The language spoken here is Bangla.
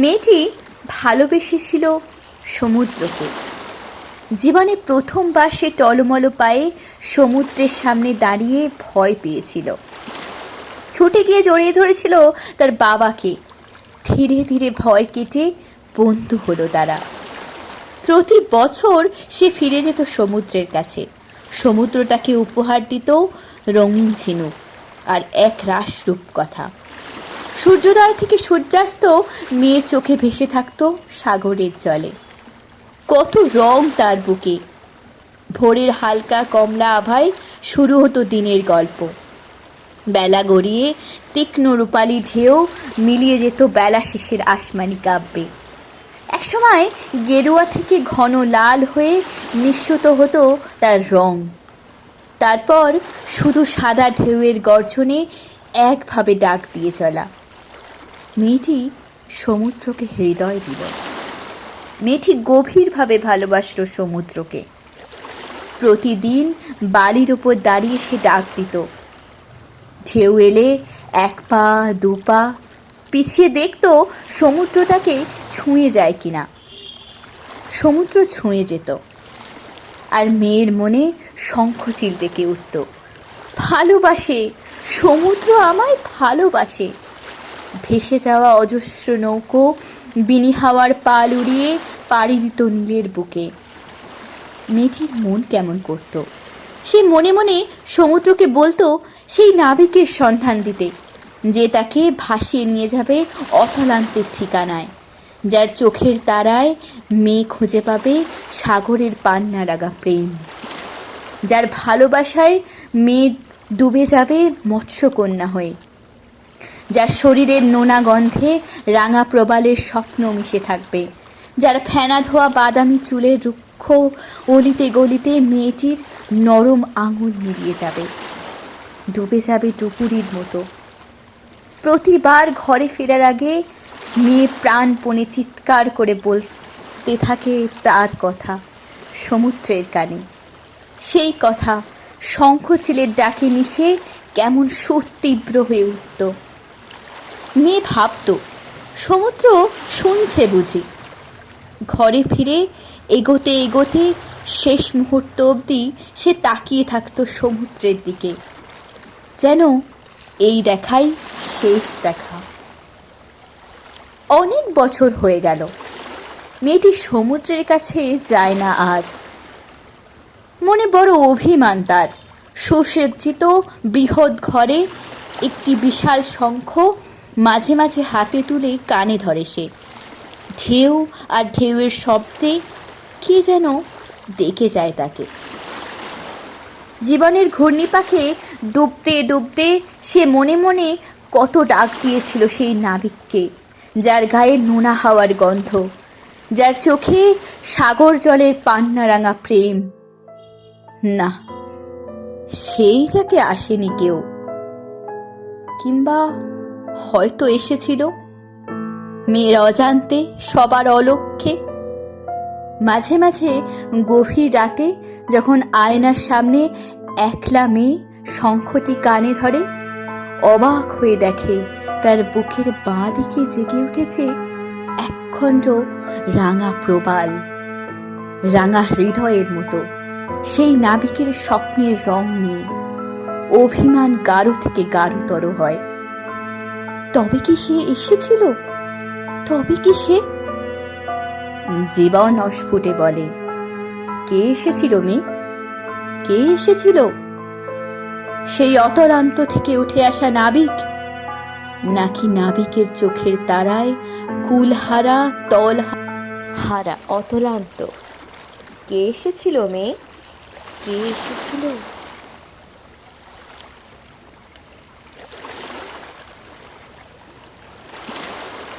মেয়েটি ভালোবেসেছিল সমুদ্রকে। জীবনে প্রথমবার সে টলমল পায়ে সমুদ্রের সামনে দাঁড়িয়ে ভয় পেয়েছিল। ছুটে গিয়ে জড়িয়ে ধরেছিল তার বাবাকে। ধীরে ধীরে ভয় কেটে বন্ধু হলো তারা। প্রতি বছর সে ফিরে যেত সমুদ্রের কাছে। সমুদ্র তাকে উপহার দিত রঙিন ঝিনুক আর এক রাস রূপকথা সূর্যোদয় থেকে সূর্যাস্ত মেয়ের চোখে ভেসে থাকতো সাগরের জলে। কত রং তার বুকে। ভোরের হালকা কমলা আভায় শুরু হতো দিনের গল্প। বেলা গড়িয়ে তীক্ষ্ণ রূপালি ঢেউ মিলিয়ে যেত বেলা শেষের আসমানি কাব্যে। একসময় গেরুয়া থেকে ঘন লাল হয়ে নিঃস্বত হতো তার রং। তারপর শুধু সাদা ঢেউয়ের গর্জনে একভাবে ডাক দিয়ে চলা। মেয়েটি সমুদ্রকে হৃদয় দিল। মেয়েটি গভীরভাবে ভালোবাসল সমুদ্রকে। প্রতিদিন বালির ওপর দাঁড়িয়ে সে ডাক দিত। ঢেউ এলে এক পা, দু পা পিছিয়ে দেখতো সমুদ্রটাকে ছুঁয়ে যায় কিনা। সমুদ্র ছুঁয়ে যেত আর মেয়ের মনে শঙ্খ চিল ডেকে উঠত। ভালোবাসে, সমুদ্র আমায় ভালোবাসে। ভেসে যাওয়া অজস্র নৌকো বিনি হাওয়ার পাল উড়িয়ে পাড়ি দিত নীলের বুকে। মেয়েটির মন কেমন করত? সে মনে মনে সমুদ্রকে বলতো, সেই নাবিকের সন্ধান দিতে, যে তাকে ভাসিয়ে নিয়ে যাবে অতলান্তের ঠিকানায়। যার চোখের তারায় মেয়ে খুঁজে পাবে সাগরের পান্না রাগা প্রেম। যার ভালোবাসায় মেয়ে ডুবে যাবে মৎস্যকন্যা হয়ে। যার শরীরের নোনা গন্ধে রাঙা প্রবালের স্বপ্ন মিশে থাকবে। যার ফেনা ধোয়া বাদামি চুলের রুক্ষ অলিতে গলিতে মেয়েটির নরম আঙুল মিলিয়ে যাবে। ডুবে যাবে ডুপুরির মতো। প্রতিবার ঘরে ফেরার আগে মেয়ে প্রাণপণে চিৎকার করে বলতে থাকে তার কথা, সমুদ্রের কানে। সেই কথা শঙ্খ শঙ্খচিলের ডাকে মিশে কেমন সুতীব্র হয়ে উঠত। মেয়ে ভাবত, সমুদ্র শুনছে বুঝি। ঘরে ফিরে এগোতে এগোতে শেষ মুহূর্ত অবধি সে তাকিয়ে থাকতো সমুদ্রের দিকে। যেন এই দেখাই শেষ দেখা। অনেক বছর হয়ে গেল। মেয়েটি সমুদ্রের কাছে যায় না আর। মনে বড় অভিমান তার। সুসজ্জিত বৃহৎ ঘরে একটি বিশাল শঙ্খ মাঝে মাঝে হাতে তুলে কানে ধরে সে। ঢেউ আর ঢেউয়ের শব্দে কে যেন ডেকে যায় তাকে। জীবনের ঘূর্ণিপাকে ডুবতে ডুবতে সে মনে মনে কত ডাক দিয়েছিল সেই নাবিককে, যার গায়ে নোনা হাওয়ার গন্ধ, যার চোখে সাগর জলের পান্না রাঙা প্রেম। না সেইটাকে আসেনি কেউ, কিংবা হয়তো এসেছিল। মেয়ের অজান্তে সবার অলক্ষ্যে মাঝে মাঝে গভীর রাতে যখন আয়নার সামনে একলা মেয়ে শঙ্খটি কানে ধরে, অবাক হয়ে দেখে তার বুকের বাঁ দিকে জেগে উঠেছে একখণ্ড রাঙা প্রবাল। রাঙা হৃদয়ের মতো, সেই নাবিকের স্বপ্নের রং নিয়ে। অভিমান গাঢ় থেকে গাঢ়তর হয়। তবে কি সে এসেছিল? তবে কি সে? জীবন অস্ফুটে বলে। কে এসেছিল মেয়ে কে এসেছিল? সেই অতলান্ত থেকে উঠে আসা নাবিক? নাকি নাবিকের চোখের তারায় কুলহারা তল হারা অতলান্ত। কে এসেছিল মেয়ে কে এসেছিল?